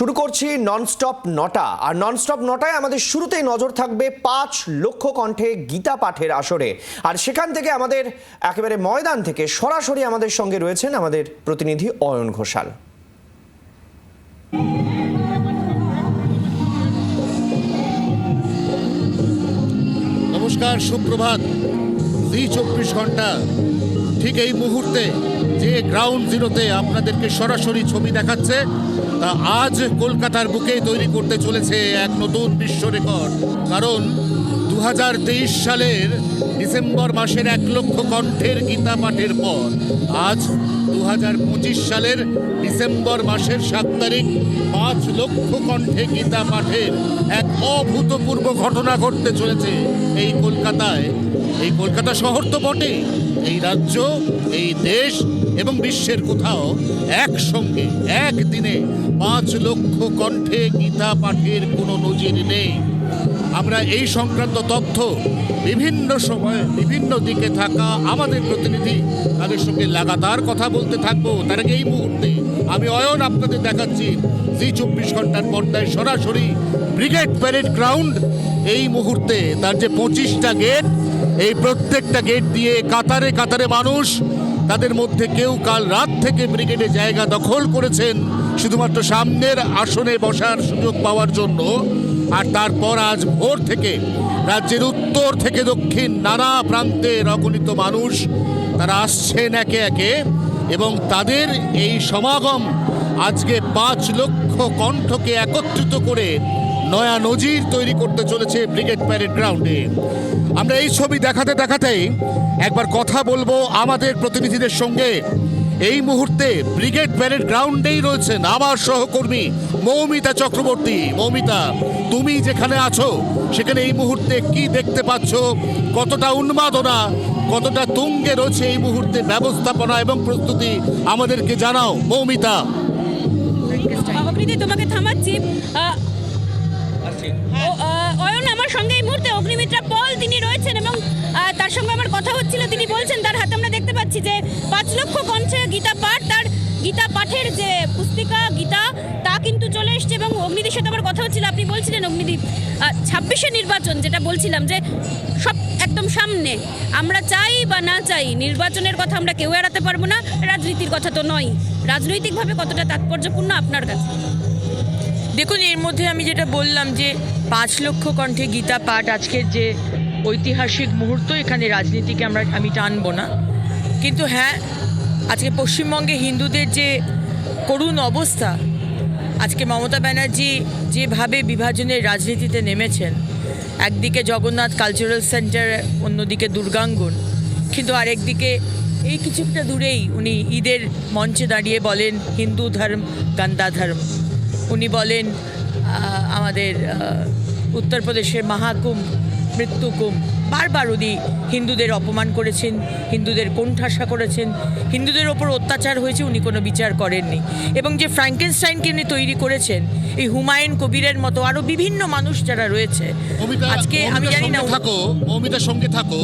শুরু করছি ননস্টপ নটা। আর ননস্টপ নটায় আমাদের শুরুতেই নজর থাকবে পাঁচ লক্ষ কণ্ঠে গীতা পাঠের আসরে। আর সেখান থেকে আমাদের একেবারে ময়দান থেকে সরাসরি আমাদের সঙ্গে রয়েছেন আমাদের প্রতিনিধি অয়ন ঘোষাল। নমস্কার, সুপ্রভাত। জি চব্বিশ ঘণ্টা, ঠিক এই মুহূর্তে যে গ্রাউন্ড জিরোতে আপনাদেরকে সরাসরি ছবি দেখাচ্ছে, তা আজ কলকাতার বুকে তৈরি করতে চলেছে এক নতুন বিশ্ব রেকর্ড। কারণ দু হাজার তেইশ সালের ডিসেম্বর মাসের এক লক্ষ কণ্ঠের গীতা পাঠের পর, আজ দু হাজার পঁচিশ সালের ডিসেম্বর মাসের সাত তারিখ, পাঁচ লক্ষ কণ্ঠে গীতা পাঠের এক অভূতপূর্ব ঘটনা ঘটতে চলেছে এই কলকাতায়। এই কলকাতা শহর তো বটে এই রাজ্য, এই দেশ এবং বিশ্বের কোথাও একসঙ্গে, একদিনে পাঁচ লক্ষ কণ্ঠে গীতা পাঠের কোনো নজির নেই। আমরা এই সংক্রান্ত তথ্য বিভিন্ন সময় বিভিন্ন দিকে থাকা আমাদের প্রতিনিধি তাদের সঙ্গে লাগাতার কথা বলতে থাকব। তার এই মুহূর্তে আমি অয়ন আপনাদের দেখাচ্ছি জি চব্বিশ ঘণ্টার পর্দায় সরাসরি ব্রিগেড প্যারেড গ্রাউন্ড। এই মুহূর্তে তার যে পঁচিশটা গেট, এই প্রত্যেকটা গেট দিয়ে কাতারে কাতারে মানুষ তাদের মধ্যে কেউ কাল রাত থেকে ব্রিগেডে জায়গা দখল করেছেন, শুধুমাত্র সামনের আসনে বসার সুযোগ পাওয়ার জন্য। আর তারপর আজ ভোর থেকে রাজ্যের উত্তর থেকে দক্ষিণ নানা প্রান্তের অগণিত মানুষ, তারা আসছেন একে একে এবং তাদের এই সমাগম আজকে পাঁচ লক্ষ কণ্ঠকে একত্রিত করে নয়া নজির তৈরি করতে চলেছে ব্রিগেড প্যারেড গ্রাউন্ডে। আমরা এই ছবি দেখাতে দেখাতেই একবার কথা বলব আমাদের প্রতিনিধিদের সঙ্গে। এই মুহূর্তে ব্রিগেড প্যারেড গ্রাউন্ডেই রয়েছেন আমার সহকর্মী মৌমিতা চক্রবর্তী। মৌমিতা তুমি যেখানে আছো সেখানে এই মুহূর্তে কি দেখতে পাচ্ছ? কতটা উন্মাদনা কতটা তুঙ্গে রয়েছে এই মুহূর্তে ব্যবস্থাপনা এবং প্রস্তুতি আমাদেরকে জানাও। মৌমিতা। তোমাকে থামাচ্ছি। আমার সঙ্গে এই মুহূর্তে অগ্নিমিত্রা পল তিনি রয়েছেন এবং তার সঙ্গে আমার কথা হচ্ছিল, তিনি বলছেন, তার হাতে আমরা দেখতে পাচ্ছি যে পাঁচ লক্ষ কণ্ঠে গীতা পাঠ, তার গীতা পাঠের যে পুস্তিকা গীতা, তা কিন্তু চলে এসছে এবং অগ্নিদির সাথে আমার কথা হচ্ছিল, আপনি বলছিলেন অগ্নিদি ছাব্বিশে নির্বাচন যেটা বলছিলাম যে সব একদম সামনে, আমরা চাই বা না চাই, নির্বাচনের কথা আমরা কেউ এড়াতে পারব না, রাজনীতির কথা তো নয়, রাজনৈতিকভাবে কতটা তাৎপর্যপূর্ণ আপনার কাছে? দেখুন, এর মধ্যে আমি যেটা বললাম যে পাঁচ লক্ষ কণ্ঠে গীতা পাঠ আজকের যে ঐতিহাসিক মুহূর্ত, এখানে রাজনীতিকে আমরা, আমি টানব না। কিন্তু হ্যাঁ আজকে পশ্চিমবঙ্গে হিন্দুদের যে করুণ অবস্থা, আজকে মমতা ব্যানার্জি যেভাবে বিভাজনের রাজনীতিতে নেমেছেন, একদিকে জগন্নাথ কালচারাল সেন্টার, অন্যদিকে দুর্গাঙ্গন, কিন্তু আরেকদিকে এই কিছুটা দূরেই উনি ঈদের মঞ্চে দাঁড়িয়ে বলেন, হিন্দু ধর্ম গান্দা ধর্ম। উনি বলেন আমাদের উত্তরপ্রদেশের মহাকুম্ভ মৃত্যুকুম্ভ বারবার উনি হিন্দুদের অপমান করেছেন হিন্দুদের কোণঠাসা করেছেন হিন্দুদের ওপর অত্যাচার হয়েছে উনি কোনো বিচার করেননি। এবং যে ফ্র্যাঙ্কেনস্টাইনকে উনি তৈরি করেছেন এই হুমায়ুন কবিরের মতো আরও বিভিন্ন মানুষ যারা রয়েছে আজকে আমি জানি না থাকো মৌমিতার সঙ্গে থাকো।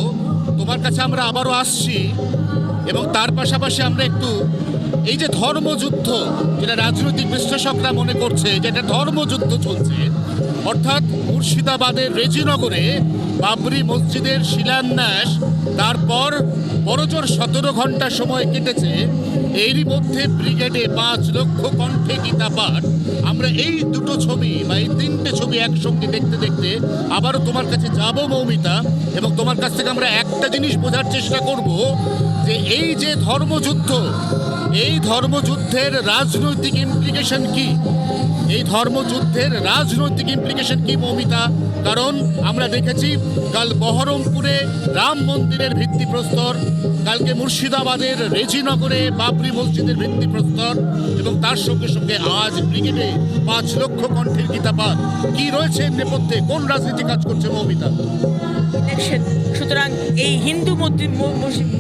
তোমার কাছে আমরা আবারও আসছি এবং তার পাশাপাশি আমরা একটু এই যে ধর্মযুদ্ধ যেটা রাজনৈতিক বিশ্লেষকরা মনে করছে যে এটা ধর্মযুদ্ধ চলছে অর্থাৎ মুর্শিদাবাদের রেজিনগরে বাবরি মসজিদের শিলান্যাস। তারপর বড়জোর সতেরো ঘণ্টা সময় কেটেছে। এরই মধ্যে ব্রিগেডে পাঁচ লক্ষ কণ্ঠে গীতা পাঠ। আমরা এই দুটো ছবি বা এই তিনটে ছবি একসঙ্গে দেখতে দেখতে আবারও তোমার কাছে যাব মৌমিতা, এবং তোমার কাছ থেকে আমরা একটা জিনিস বোঝার চেষ্টা করব যে এই যে ধর্মযুদ্ধ, এই ধর্মযুদ্ধের রাজনৈতিক ইমপ্লিকেশন কি? এই ধর্মযুদ্ধের রাজনৈতিক ইমপ্লিকেশন কি মৌমিতা? কারণ আমরা দেখেছি কাল বহরমপুরে রাম মন্দিরের ভিত্তিপ্রস্তর কালকে মুর্শিদাবাদের রেজিনগরে বাবরি মসজিদের ভিত্তিপ্রস্তর এবং তার সঙ্গে সঙ্গে আজ ব্রিগেডে পাঁচ লক্ষ কণ্ঠের গীতাপাত কি রয়েছে নেপথ্যে? কোন রাজনীতি কাজ করছে মৌমিতা? সুতরাং এই হিন্দু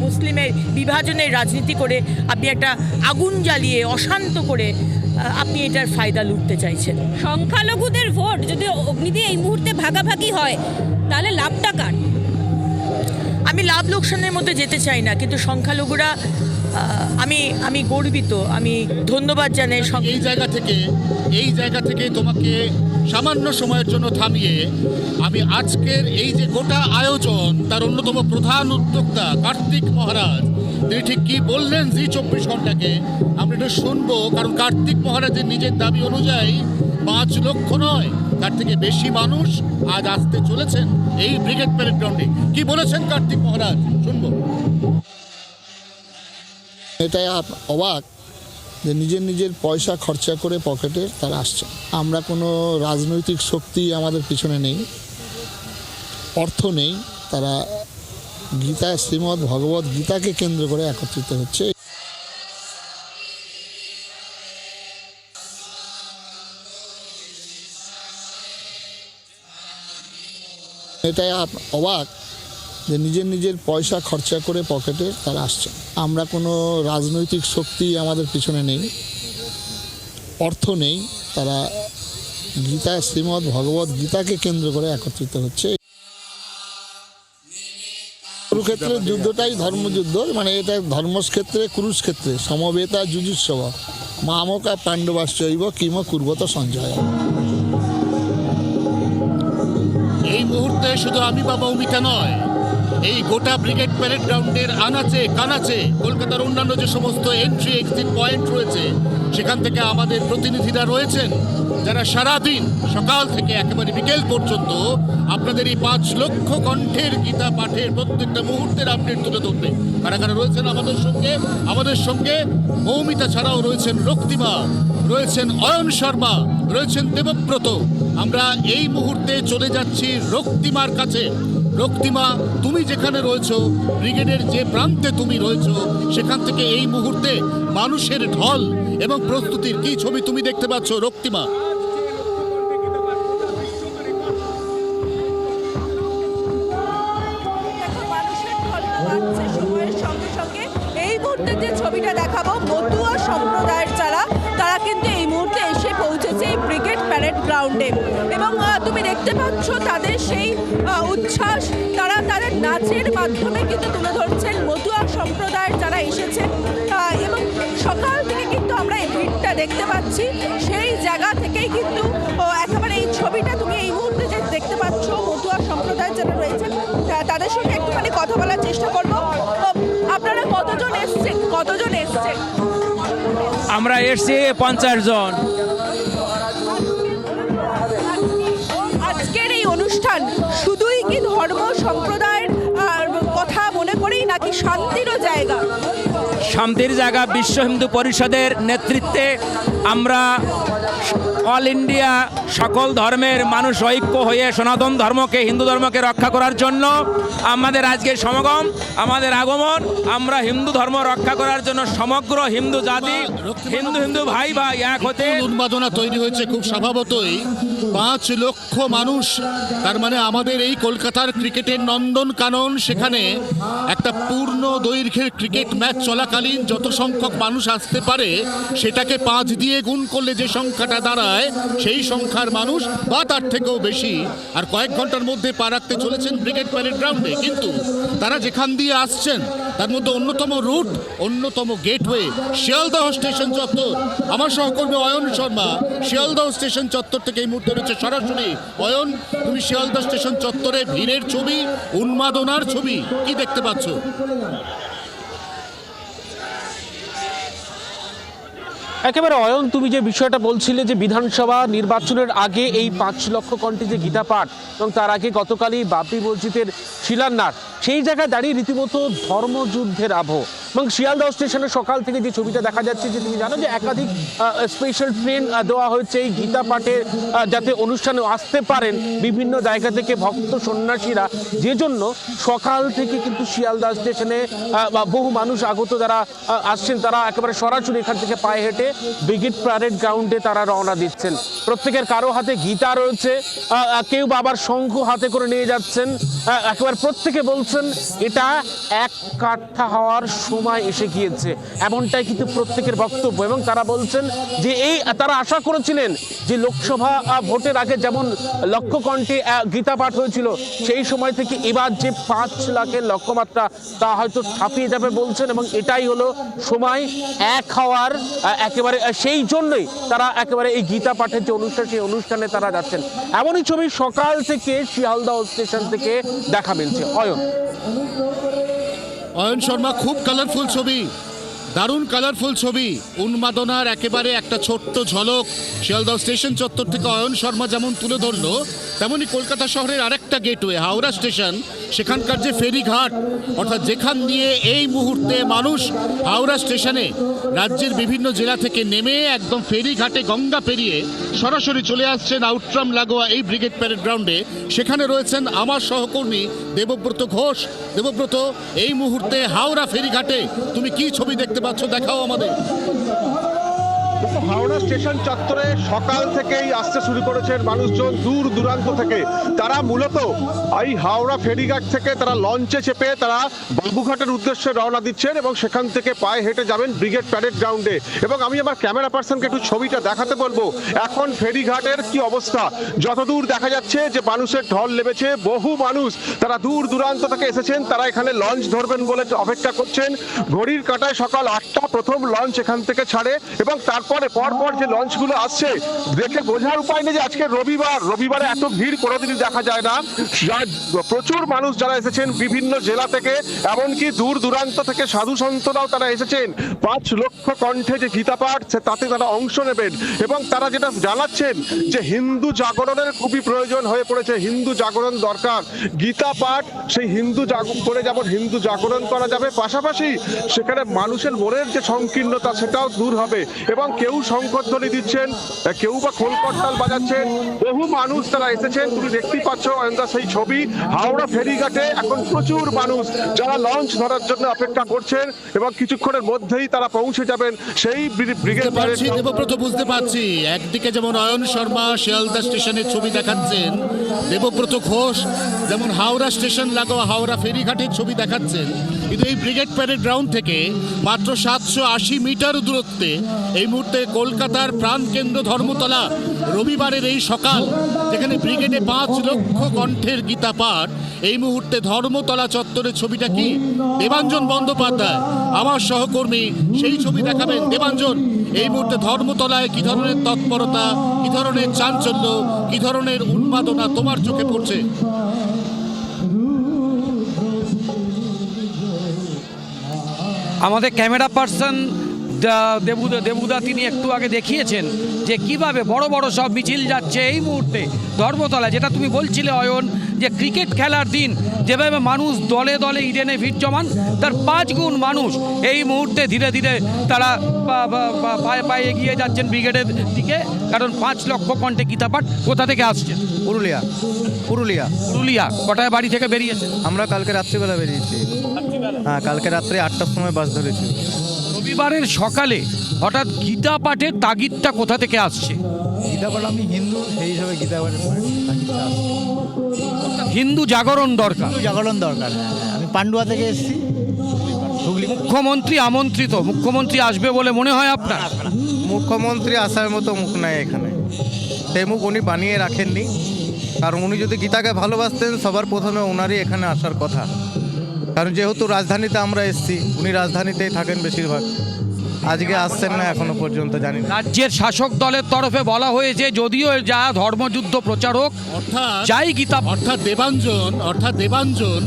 মুসলিমের বিভাজনের রাজনীতি করে আপনি একটা আগুন জ্বালিয়ে অশান্ত করে আপনি এটার ফায়দা লুটতে চাইছেন। সংখ্যালঘুদের ভোট যদি অগ্নিদি এই মুহূর্তে ভাগাভাগি হয় তাহলে লাভটা কার? আমি লাভ লোকসানের মধ্যে যেতে চাই না কিন্তু সংখ্যালঘুরা আমি আমি গর্বিত আমি ধন্যবাদ জানাই সব এই জায়গা থেকে এই জায়গা থেকে তোমাকে সামান্য সময়ের জন্য থামিয়ে আমি আজকের এই যে গোটা আয়োজন তার অন্যতম প্রধান উদ্যোক্তা কার্তিক মহারাজ তিনি ঠিক কি বললেন জি চব্বিশ ঘন্টাকে? আমরা একটু শুনব, কারণ কার্তিক মহারাজের নিজের দাবি অনুযায়ী পাঁচ লক্ষ নয়, তার থেকে বেশি মানুষ আজ আসতে চলেছেন এই ব্রিগেড প্যারেড গ্রাউন্ডে কি বলেছেন কার্তিক মহারাজ? শুনব। এটাই অবাক যে নিজের নিজের পয়সা খরচা করে পকেটে তারা আসছে। আমরা কোনো রাজনৈতিক শক্তি আমাদের পিছনে নেই, অর্থ নেই, তারা গীতা, শ্রীমদ্ ভগবত গীতাকে কেন্দ্র করে একত্রিত হচ্ছে। এটাই অবাক যে নিজের নিজের পয়সা খরচা করে পকেটে তারা আসছে। আমরা কোনো রাজনৈতিক শক্তি আমাদের পিছনে নেই, অর্থ নেই, তারা গীতা, শ্রীমদ্ ভগবত গীতাকে কেন্দ্র করে একত্রিত হচ্ছে। কুরুক্ষেত্রের যুদ্ধটাই ধর্মযুদ্ধ। মানে এটা ধর্মক্ষেত্রে কুরুক্ষেত্রে। সমবেতা যুজুৎসব। মামকা পাণ্ডবাশ্চৈব কিম কুর্বত সঞ্জয়। এই মুহূর্তে শুধু আমি বা মৌমিতা নয় এই গোটা ব্রিগেড প্যারেড গ্রাউন্ডের আনাচে কানাচে কলকাতার অন্যান্য যে সমস্ত এন্ট্রি এক্সিট পয়েন্ট রয়েছে সেখান থেকে আমাদের প্রতিনিধিরা রয়েছেন। যারা সারাদিন সকাল থেকে একেবারে বিকেল পর্যন্ত আপনাদের এই পাঁচ লক্ষ কণ্ঠের গীতা পাঠের প্রত্যেকটা মুহূর্তের আপডেট তুলে ধরবে। কারা কারা রয়েছেন আমাদের সঙ্গে? আমাদের সঙ্গে মৌমিতা ছাড়াও রয়েছেন রক্তিমা, রয়েছেন অয়ন শর্মা, রয়েছেন দেবব্রত। আমরা এই মুহূর্তে চলে যাচ্ছি রক্তিমার কাছে। রক্তিমা, তুমি যেখানে রয়েছো, ব্রিগেডের যে প্রান্তে তুমি রয়েছো, সেখান থেকে এই মুহূর্তে মানুষের ঢল এবং প্রস্তুতির কি ছবি তুমি দেখতে পাচ্ছ রক্তিমা? গ্রাউন্ডে এবং তুমি দেখতে পাচ্ছ তাদের সেই উচ্ছ্বাস। তারা তাদের নাচের মাধ্যমে কিন্তু তুলে ধরছেন মতুয়া সম্প্রদায়ের যারা এসেছেন আহ, এবং সকাল থেকে কিন্তু আমরা এই ভিড়টা দেখতে পাচ্ছি। সেই জায়গা থেকেই কিন্তু একেবারে এই ছবিটা তুমি এই মুহূর্তে যে দেখতে পাচ্ছ মতুয়া সম্প্রদায়ের যারা রয়েছেন তাদের সঙ্গে একটুখানি কথা বলার চেষ্টা করব। আপনারা কতজন এসছেন? কতজন এসছেন? আমরা এসছি পঞ্চাশ জন। সম্প্রদায়ের কথা মনে করেই নাকি শান্তিরও জায়গা। শান্তির জায়গা বিশ্ব হিন্দু পরিষদের নেতৃত্বে আমরা অল ইন্ডিয়া সকল ধর্মের মানুষ ঐক্য হয়ে সনাতন ধর্মকে হিন্দু ধর্মকে রক্ষা করার জন্য আমাদের আজকের সমাগম আমাদের আগমন আমরা হিন্দু ধর্ম রক্ষা করার জন্য সমগ্র হিন্দু জাতি হিন্দু হিন্দু ভাই ভাই এক হতে উন্মাদনা তৈরি হয়েছে খুব স্বভাবতই। পাঁচ লক্ষ মানুষ তার মানে আমাদের এই কলকাতার ক্রিকেটের নন্দন কানন সেখানে একটা পূর্ণ দৈর্ঘ্যের ক্রিকেট ম্যাচ চলাকালীন যত সংখ্যক মানুষ আসতে পারে সেটাকে পাঁচ দিয়ে গুণ করলে যে সংখ্যাটা দাঁড়ায় সেই সংখ্যার মানুষ বা তার থেকেও বেশি। আর কয়েক ঘণ্টার মধ্যে পা রাখতে চলেছেন ব্রিগেড প্যারেড গ্রাউন্ডে। কিন্তু তারা যেখান দিয়ে আসছেন, তার মধ্যে অন্যতম রুট, অন্যতম গেটওয়ে, শিয়ালদহ স্টেশন চত্বর। আমার সহকর্মী অয়ন শর্মা, শিয়ালদহ স্টেশন চত্বর থেকে এই মুহূর্তে রয়েছে সরাসরি। অয়ন, তুমি শিয়ালদহ স্টেশন চত্বরে ভিড়ের ছবি, উন্মাদনার ছবি, কি দেখতে পাচ্ছ? একেবারে অয়ন, তুমি যে বিষয়টা বলছিলে যে বিধানসভা নির্বাচনের আগে এই পাঁচ লক্ষ কণ্ঠে যে গীতা পাঠ এবং তার আগে গতকালই বাবরি মসজিদের শিলান্যাস, সেই জায়গায় দাঁড়িয়ে রীতিমতো ধর্মযুদ্ধের আবহ। এবং শিয়ালদহ স্টেশনে সকাল থেকে যে ছবিটা দেখা যাচ্ছে যে তুমি জানো যে একাধিক স্পেশাল ট্রেন দেওয়া হয়েছে এই গীতা পাঠের যাতে অনুষ্ঠানে আসতে পারেন বিভিন্ন জায়গা থেকে ভক্ত সন্ন্যাসীরা। যে জন্য সকাল থেকে কিন্তু শিয়ালদহ স্টেশনে বহু মানুষ আগত যারা আসছেন, তারা একেবারে সরাসরি এখান থেকে পায়ে হেঁটে ব্রিগেড প্যারেড গ্রাউন্ডে তারা রওনা দিচ্ছেন। প্রত্যেকের কারও হাতে গীতা রয়েছে কেউ বা আবার শঙ্খ হাতে করে নিয়ে যাচ্ছেন। একেবারে প্রত্যেকে বলছেন, এটা এক কাঠা হওয়ার সময় সময় এসে গিয়েছে। এমনটাই কিন্তু প্রত্যেকের বক্তব্য। এবং তারা বলছেন যে এই তারা আশা করেছিলেন যে লোকসভা ভোটের আগে যেমন লক্ষ কণ্ঠে আহ, গীতা পাঠ হয়েছিল সেই সময় থেকে এবার যে পাঁচ লাখের লক্ষ্যমাত্রা তা হয়তো ছাপিয়ে যাবে বলছেন। এবং এটাই হলো সময় এক হওয়ার একেবারে সেই জন্যই তারা একেবারে এই গীতা পাঠের যে অনুষ্ঠান সেই অনুষ্ঠানে তারা যাচ্ছেন। এমনই ছবি সকাল থেকে শিয়ালদহ স্টেশন থেকে দেখা মিলছে। অয়ন। অয়ন শর্মা, খুব কালারফুল ছবি। দারুণ কালারফুল ছবি। উন্মাদনার একেবারে একটা ছোট্ট ঝলক। শিয়ালদহ স্টেশন চত্বর থেকে অয়ন শর্মা যেমন তুলে ধরলো, তেমনি কলকাতা শহরের আরেকটা গেটওয়ে, হাওড়া স্টেশন, সেখানকার যে ফেরিঘাট, অর্থাৎ যেখান দিয়ে এই মুহূর্তে মানুষ হাওড়া স্টেশনে রাজ্যের বিভিন্ন জেলা থেকে নেমে একদম ফেরিঘাটে গঙ্গা পেরিয়ে সরাসরি চলে আসছেন আউটরাম লাগোয়া এই ব্রিগেড প্যারেড গ্রাউন্ডে। সেখানে রয়েছেন আমার সহকর্মী দেবব্রত ঘোষ। দেবব্রত, এই মুহূর্তে হাওড়া ফেরিঘাটে তুমি কি ছবি দেখতে পাচ্ছ? দেখাও আমাদের। হাওড়া স্টেশন চত্বরে সকাল থেকেই আসতে শুরু করেছেন মানুষজন দূর দূরান্ত থেকে। তারা মূলত এই হাওড়া ফেরিঘাট থেকে তারা লঞ্চে চেপে তারা বাবুঘাটের উদ্দেশ্যে রওনা দিচ্ছেন এবং সেখান থেকে পায়ে হেঁটে যাবেন ব্রিগেড প্যারেড গ্রাউন্ডে। এবং আমি আমার ক্যামেরা পার্সনকে একটু ছবিটা দেখাতে বলব। এখন ফেরিঘাটের কি অবস্থা? যতদূর দেখা যাচ্ছে যে মানুষের ঢল নেমেছে, বহু মানুষ তারা দূর দূরান্ত থেকে এসেছেন, তারা এখানে লঞ্চ ধরবেন বলে অপেক্ষা করছেন। ঘড়ির কাটায় সকাল আটটা প্রথম লঞ্চ এখান থেকে ছাড়ে এবং তারপরে পরপর যে লঞ্চগুলো আসছে, দেখে বোঝার উপায় নেই যে আজকে রবিবার, রবিবারে এত ভিড় কোনোদিনই দেখা যায় না। প্রচুর মানুষ যারা এসেছেন বিভিন্ন জেলা থেকে, এমনকি দূর দূরান্ত থেকে সাধু সন্তরাও তারা এসেছেন। পাঁচ লক্ষ কণ্ঠে যে গীতা পাঠ তাতে তারা অংশ নেবেন এবং তারা যেটা জানাচ্ছেন যে হিন্দু জাগরণের খুবই প্রয়োজন হয়ে পড়েছে, হিন্দু জাগরণ দরকার। গীতা পাঠ, সেই হিন্দু জাগ- করে যেমন হিন্দু জাগরণ করা যাবে, পাশাপাশি সেখানে মানুষের মনের যে সংকীর্ণতা, সেটাও দূর হবে এবং কেউ শঙ্করধ্বনি দিচ্ছেন কেউ বা খোলকট্টাল বাজাচ্ছেন। বহু মানুষ তারা এসেছেন তুমি দেখতেই পাচ্ছ অয়ন্দা সেই ছবি। হাওড়া ফেরিঘাটে এখন প্রচুর মানুষ যারা লঞ্চ ধরার জন্য অপেক্ষা করছেন এবং কিছুক্ষণের মধ্যেই তারা পৌঁছে যাবেন সেই ব্রি- ব্রিগেড দেবব্রত বুঝতে পারছি। একদিকে যেমন অয়ন শর্মা শিয়ালদা স্টেশনের ছবি দেখাচ্ছেন দেবব্রত ঘোষ যেমন হাওড়া স্টেশন লাগোয়া হাওড়া ফেরিঘাটের ছবি দেখাচ্ছেন কিন্তু এই ব্রিগেড প্যারেড গ্রাউন্ড থেকে মাত্র সাতশো আশি মিটার দূরত্বে এই মুহূর্তে কলকাতার প্রাণকেন্দ্র ধর্মতলা রবিবারের এই সকাল, যেখানে ব্রিগেডে পাঁচ লক্ষ কণ্ঠের গীতা পাঠ, এই মুহূর্তে ধর্মতলা চত্বরের ছবিটা কি? দেবাঞ্জন বন্দ্যোপাধ্যায়, আমার সহকর্মী, সেই ছবি দেখাবেন। দেবাঞ্জন, এই মুহূর্তে ধর্মতলায় কি ধরনের তৎপরতা, কি ধরনের চাঞ্চল্য, কি ধরনের উন্মাদনা তোমার চোখে পড়ছে? আমাদের ক্যামেরা পার্সন দেবুদা দেবুদা তিনি একটু আগে দেখিয়েছেন যে কীভাবে বড় বড় সব মিছিল যাচ্ছে এই মুহূর্তে ধর্মতলা যেটা তুমি বলছিলে অয়ন যে ক্রিকেট খেলার দিন যেভাবে মানুষ দলে দলে ইডেনে ভিড় জমান তার পাঁচ গুণ মানুষ এই মুহূর্তে ধীরে ধীরে তারা পায়ে পায়ে এগিয়ে যাচ্ছেন ব্রিগেডের দিকে কারণ পাঁচ লক্ষ কণ্ঠে গীতাপাঠ কোথা থেকে আসছে? পুরুলিয়া। পুরুলিয়া। পুরুলিয়া কটায় বাড়ি থেকে বেরিয়েছে? আমরা কালকে রাত্রিবেলা বেরিয়েছি। হ্যাঁ কালকে রাত্রে আটটার সময় বাস ধরেছি। রবিবারের সকালে হঠাৎ গীতা পাঠের তাগিদটা কোথা থেকে আসছে? গীতাপাঠ আমি হিন্দু সেই হিসাবে গীতাপাঠের হিন্দু জাগরণ দরকার। জাগরণ দরকার হ্যাঁ, হ্যাঁ। আমি পান্ডুয়া থেকে এসেছি। মুখ্যমন্ত্রী আমন্ত্রিত মুখ্যমন্ত্রী আসবে বলে মনে হয় আপনার? মুখ্যমন্ত্রী আসার মতো মুখ নাই এখানে। সেই মুখ উনি বানিয়ে রাখেননি। কারণ উনি যদি গীতাকে ভালোবাসতেন সবার প্রথমে ওনারই এখানে আসার কথা। কারণ যেহেতু রাজধানীতে আমরা এসেছি উনি রাজধানীতেই থাকেন বেশিরভাগ। আজকে আসছেন না এখনও পর্যন্ত জানি না। রাজ্যের শাসক দলের তরফে বলা হয়েছে যদিও যা ধর্মযুদ্ধ প্রচারক অর্থাৎ যাই গীতা অর্থাৎ দেবাঞ্জন অর্থাৎ দেবাঞ্জন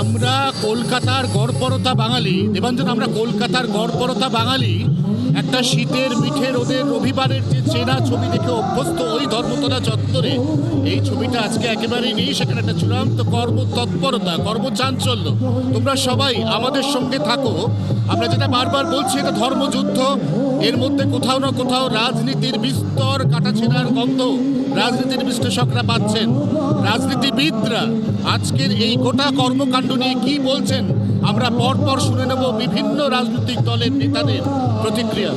আমরা কলকাতার গড়পরতা বাঙালি। দেবাঞ্জন আমরা কলকাতার গড়পরতা বাঙালি। একটা শীতের মিঠে রোদের রবিবারের যে চেনা ছবি দেখে অভ্যস্ত ওই ধর্মতলা চত্বরে। এই ছবিটা আজকে একেবারেই নেই, সেখানে একটা চূড়ান্ত কর্ম তৎপরতা কর্মচাঞ্চল্য। তোমরা সবাই আমাদের সঙ্গে থাকো। আমরা যেটা বারবার বলছি, এটা ধর্মযুদ্ধ। এর মধ্যে কোথাও না কোথাও রাজনীতির বিস্তর কাটাছেড়ার গন্ধ রাজনীতির বিশ্লেষকরা পাচ্ছেন। রাজনীতিবিদরা আজকের এই গোটা কর্মকাণ্ড নিয়ে কি বলছেন আমরা পরপর শুনে নেব বিভিন্ন রাজনৈতিক দলের নেতাদের প্রতিক্রিয়া।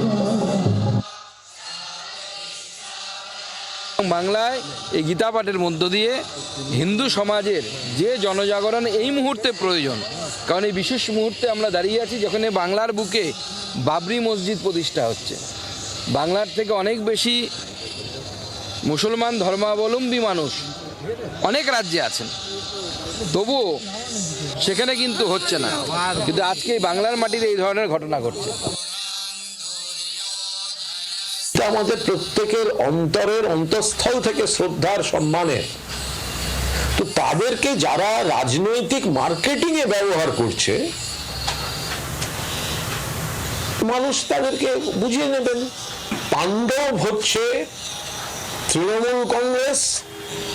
বাংলায় এই গীতা পাঠের মধ্য দিয়ে হিন্দু সমাজের যে জনজাগরণ এই মুহূর্তে প্রয়োজন, কারণ এই বিশেষ মুহূর্তে আমরা দাঁড়িয়ে আছি যখন বাংলার বুকে বাবরি মসজিদ প্রতিষ্ঠা হচ্ছে। বাংলার থেকে অনেক বেশি মুসলমান ধর্মাবলম্বী মানুষ অনেক রাজ্যে আছেন। তবুও সেখানে কিন্তু হচ্ছে না। কিন্তু আজকে বাংলার মাটিতে এই ধরনের ঘটনা ঘটছে। আমাদের প্রত্যেকের অন্তরের অন্তঃস্থল থেকে শ্রদ্ধার সম্মানের তো তাদেরকে যারা রাজনৈতিক মার্কেটিং এ ব্যবহার করছে, মানুষ তাদেরকে বুঝিয়ে নেবেন। পাণ্ডব হচ্ছে তৃণমূল কংগ্রেস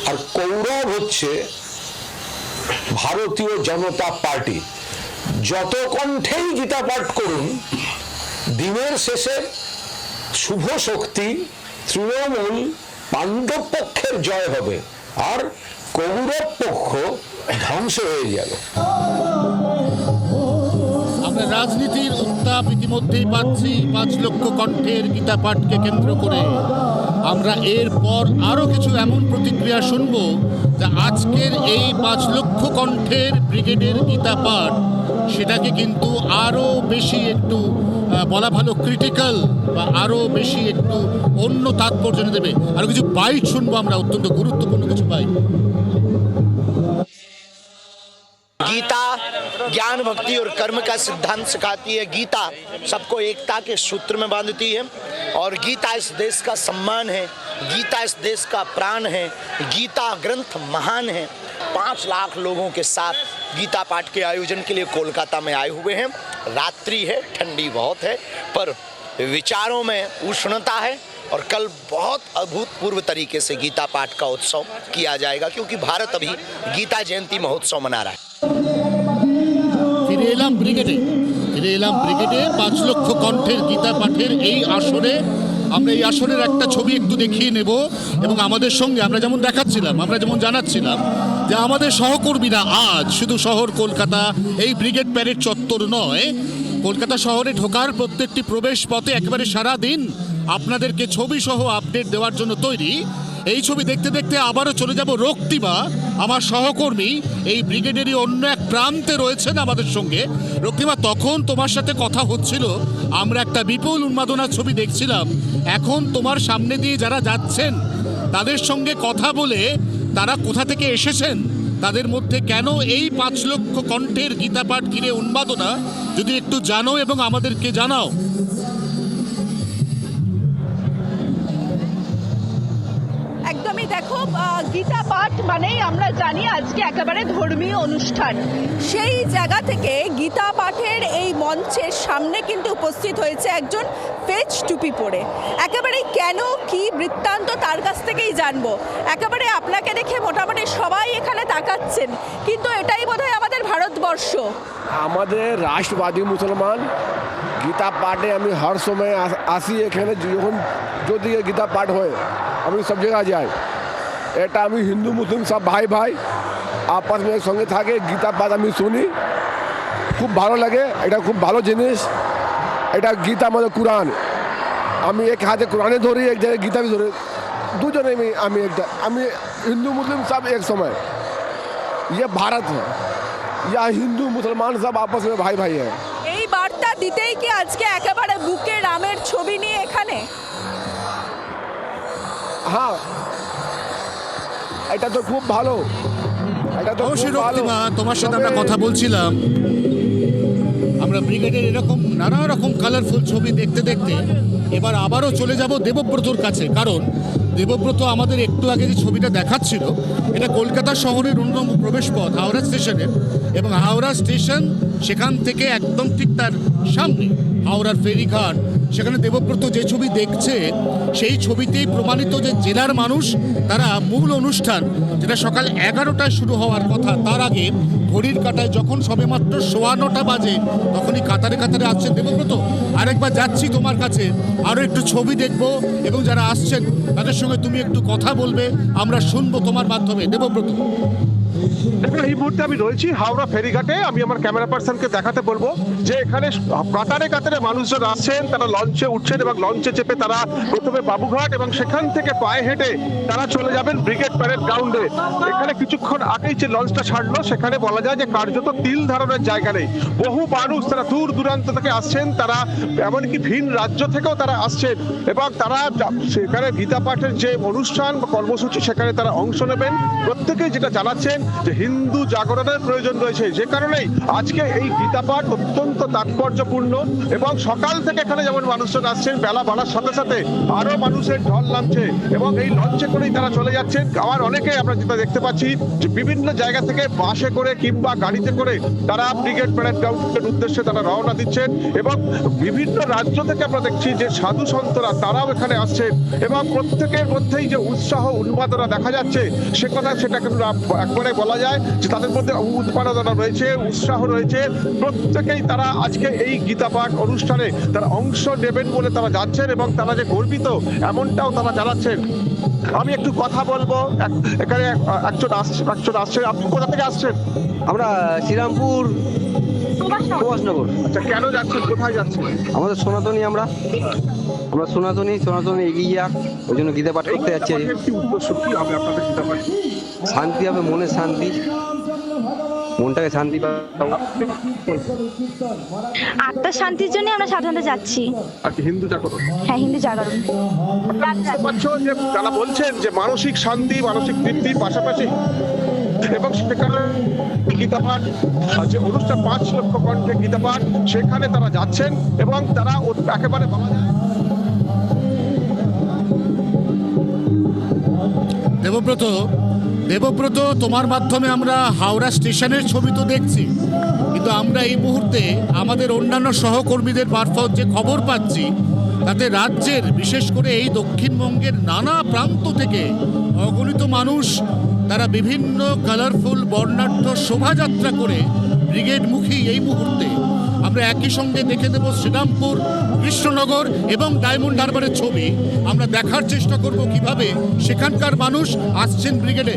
আর কৌরব হচ্ছে ভারতীয় জনতা পার্টি যত কণ্ঠেই গীতা পাঠ করুন, দিনের শেষে শুভ শক্তি, তৃণমূল পাণ্ডব পক্ষের জয় হবে, আর কৌরব পক্ষ ধ্বংস হয়ে যাবে। রাজনীতির উত্তাপ ইতিমধ্যেই পাচ্ছি। পাঁচ লক্ষ কণ্ঠের গীতা পাঠকে কেন্দ্র করে। আমরা এরপর আরও কিছু এমন প্রতিক্রিয়া শুনব যা আজকের এই পাঁচ লক্ষ কণ্ঠের ব্রিগেডের গীতা পাঠ। সেটাকে কিন্তু আরও বেশি একটু বলা ভালো ক্রিটিক্যাল বা আরও বেশি একটু অন্য তাৎপর্য দেবে। আরও কিছু বাইট শুনব আমরা, অত্যন্ত গুরুত্বপূর্ণ কিছু বাইট ज्ञान भक्ति और कर्म का सिद्धांत सिखाती है। गीता सबको एकता के सूत्र में बांधती है और गीता इस देश का सम्मान है। गीता इस देश का प्राण है। गीता ग्रंथ महान है। पाँच लाख लोगों के साथ गीता पाठ के आयोजन के लिए कोलकाता में आए हुए हैं। रात्रि है, ठंडी बहुत है, पर विचारों में उष्णता है और कल बहुत अभूतपूर्व तरीके से गीता पाठ का उत्सव किया जाएगा क्योंकि भारत अभी गीता जयंती महोत्सव मना रहा है। এলাম ব্রিগেডে। ফিরে এলাম ব্রিগেডে, পাঁচ লক্ষ কণ্ঠের গীতা পাঠের এই আসরে আমরা এই আসরের একটা ছবি একটু দেখিয়ে নেব এবং আমাদের সঙ্গে আমরা যেমন দেখাচ্ছিলাম, আমরা যেমন জানাচ্ছিলাম যে আমাদের সহকর্মীরা আজ শুধু শহর কলকাতা, এই ব্রিগেড প্যারেড চত্বর নয়, কলকাতা শহরে ঢোকার প্রত্যেকটি প্রবেশ পথে একেবারে সারা দিন আপনাদেরকে ছবি সহ আপডেট দেওয়ার জন্য তৈরি। এই ছবি দেখতে দেখতে আবারও চলে যাব রক্তিমা, আমার সহকর্মী। এই ব্রিগেডেরই অন্য এক প্রান্তে রয়েছেন আমাদের সঙ্গে। রক্তিমা, তখন তোমার সাথে কথা হচ্ছিল। আমরা একটা বিপুল উন্মাদনার ছবি দেখছিলাম। এখন তোমার সামনে দিয়ে যারা যাচ্ছেন, তাদের সঙ্গে কথা বলে তারা কোথা থেকে এসেছেন, তাদের মধ্যে কেন এই পাঁচ লক্ষ কণ্ঠের গীতাপাঠ ঘিরে উন্মাদনা, যদি একটু জানো এবং আমাদেরকে জানাও। একদমই দেখো গীতা পাঠ মানেই আমরা জানি আজকে একেবারে ধর্মীয় অনুষ্ঠান। সেই জায়গা থেকে গীতা পাঠের এই মঞ্চের সামনে কিন্তু উপস্থিত হয়েছে একজন পেজ টুপি পরে। একেবারে কেন, কি বৃত্তান্ত তার কাছ থেকেই জানব। একেবারে আপনাকে দেখে মোটামুটি সবাই এখানে তাকাচ্ছেন, কিন্তু এটাই বোধহয় আমাদের ভারতবর্ষ। আমাদের রাষ্ট্রবাদী মুসলমান, গীতা পাঠে আমি হর সময় আসি এখানে, যখন যদি গীতা পাঠ হয়, আমি সব জায়গায় যাই। এটা আমি হিন্দু মুসলিম সব ভাই ভাই আপস में সঙ্গে থাকে গীতা পাঠ আমি শুনি খুব ভালো লাগে এটা খুব ভালো জিনিস এটা গীতা মানে কোরআন আমি এক হাতে কোরআনে ধরি এক জায়গায় গীতা भी ধরি দুজনে আমি আমি একটা আমি হিন্দু মুসলিম সব এক সময় ये भारत है या हिंदू मुसलमान सब आपस में भाई भाई है এই বার্তা দিতেই কি আজকে একেবারে বুকে রামের ছবি নিয়ে এখানে হ্যাঁ এটা তো খুব ভালো। এটা তো অবশ্যই রক্তিমা তোমার সাথে আমরা কথা বলছিলাম। আমরা ব্রিগেডের এরকম নানা রকম কালারফুল ছবি দেখতে দেখতে এবার আবারও চলে যাব দেবব্রতর কাছে। কারণ দেবব্রত আমাদের একটু আগে যে ছবিটা দেখাচ্ছিল এটা কলকাতা শহরের অন্যতম প্রবেশ পথ হাওড়া স্টেশনের। এবং হাওড়া স্টেশন সেখান থেকে একদম ঠিক তার সামনে হাওড়ার ফেরিঘাট। সেখানে দেবব্রত যে ছবি দেখছে, সেই ছবিতেই প্রমাণিত যে জেলার মানুষ তারা মূল অনুষ্ঠান, যেটা সকাল এগারোটায় শুরু হওয়ার কথা। তার আগে ঘড়ির কাটায় যখন সবেমাত্র সোয়া নটা বাজে, তখনই কাতারে কাতারে আসছেন দেবব্রত। আরেকবার যাচ্ছি তোমার কাছে আরও একটু ছবি দেখব এবং যারা আসছেন, তাদের সঙ্গে তুমি একটু কথা বলবে, আমরা শুনব তোমার মাধ্যমে। দেবব্রত। দেখুন এই মুহূর্তে আমি রয়েছি হাওড়া ফেরিঘাটে। আমি আমার ক্যামেরা পার্সনকে দেখাতে বলব যে এখানে কাতারে কাতারে মানুষজন আসছেন, তারা লঞ্চে উঠছেন এবং লঞ্চে চেপে তারা প্রথমে বাবুঘাট এবং সেখান থেকে পায়ে হেঁটে তারা চলে যাবেন ব্রিগেড প্যারেড গ্রাউন্ডে। এখানে কিছুক্ষণ আগেই যে লঞ্চটা ছাড়লো, সেখানে বলা যায় যে কার্যত তিল ধারণের জায়গা নেই। বহু মানুষ তারা দূর দূরান্ত থেকে আসছেন, তারা এমনকি ভিন রাজ্য থেকেও তারা আসছেন এবং তারা সেখানে গীতা পাঠের যে অনুষ্ঠান বা কর্মসূচি, সেখানে তারা অংশ নেবেন। প্রত্যেকেই যেটা জানাচ্ছেন যে হিন্দু জাগরণের প্রয়োজন রয়েছে। যে কারণেই আজকে এই গীতা পাঠ অত্যন্ত তাৎপর্যপূর্ণ এবং সকাল থেকে এখানে যেমন মানুষজন আসছেন, বেলা বাড়ার সাথে সাথে আরও মানুষের ঢল নামছে এবং এই লঞ্চে করেই তারা চলে যাচ্ছেন। আবার অনেকে আমরা যেটা দেখতে পাচ্ছি যে বিভিন্ন জায়গা থেকে বাসে করে কিংবা গাড়িতে করে তারা ব্রিগেড প্যারেড গ্রাউন্ডের উদ্দেশ্যে তারা রওনা দিচ্ছেন এবং বিভিন্ন রাজ্য থেকে আমরা দেখছি যে সাধু সন্তরা তারাও এখানে আসছেন এবং প্রত্যেকের মধ্যেই যে উৎসাহ উন্মাদনা দেখা যাচ্ছে, সে কথা সেটা কিন্তু একবারে বলা যায়। যে তাদের মধ্যে উৎপাদনা রয়েছে, উৎসাহ রয়েছে। প্রত্যেকেই তারা আজকে এই গীতা পাঠ অনুষ্ঠানে তারা অংশ নেবেন বলে তারা যাচ্ছেন এবং তারা যে গর্বিত, এমনটাও তারা জানাচ্ছেন। আমি একটু কথা বলব। এখানে এক- একজন আসছে একজন আসছে। আপনি কোথা থেকে আসছেন? আমরা শ্রীরামপুর সুভাষনগর। আচ্ছা কেন যাচ্ছেন? কোথায় যাচ্ছেন? আমাদের সনাতনী আমরা। আমরা সনাতনী সনাতনী এগিয়ে যাক। ওই জন্য গীতা পাঠ করতে যাচ্ছি। শান্তি হবে মনের শান্তি। মনটাকে শান্তি আত্মার শান্তির জন্য আমরা সাধারণত যাচ্ছি। আর কি হিন্দু জাগরণ? হ্যাঁ হিন্দু জাগরণ। বুঝতে পারছ যে তারা বলছেন যে মানসিক শান্তি মানসিক তৃপ্তির পাশাপাশি এবং সেখানে গীতা পাঠ যে অনুষ্ঠান, পাঁচ লক্ষ কণ্ঠে গীতা পাঠ, সেখানে তারা যাচ্ছেন এবং তারা একেবারে বলা যায় দেবব্রত দেবব্রত, তোমার মাধ্যমে আমরা হাওড়া স্টেশনের ছবি তো দেখছি। কিন্তু আমরা এই মুহূর্তে আমাদের অন্যান্য সহকর্মীদের মারফত যে খবর পাচ্ছি তাতে রাজ্যের, বিশেষ করে এই দক্ষিণবঙ্গের নানা প্রান্ত থেকে অগণিত মানুষ তারা বিভিন্ন কালারফুল বর্ণাঢ্য শোভাযাত্রা করে ব্রিগেডমুখী এই মুহূর্তে। আমরা একই সঙ্গে দেখে দেব শ্রীরামপুর, কৃষ্ণনগর এবং ডায়মন্ড হারবারের ছবি। আমরা দেখার চেষ্টা করব কীভাবে সেখানকার মানুষ আসছেন ব্রিগেডে।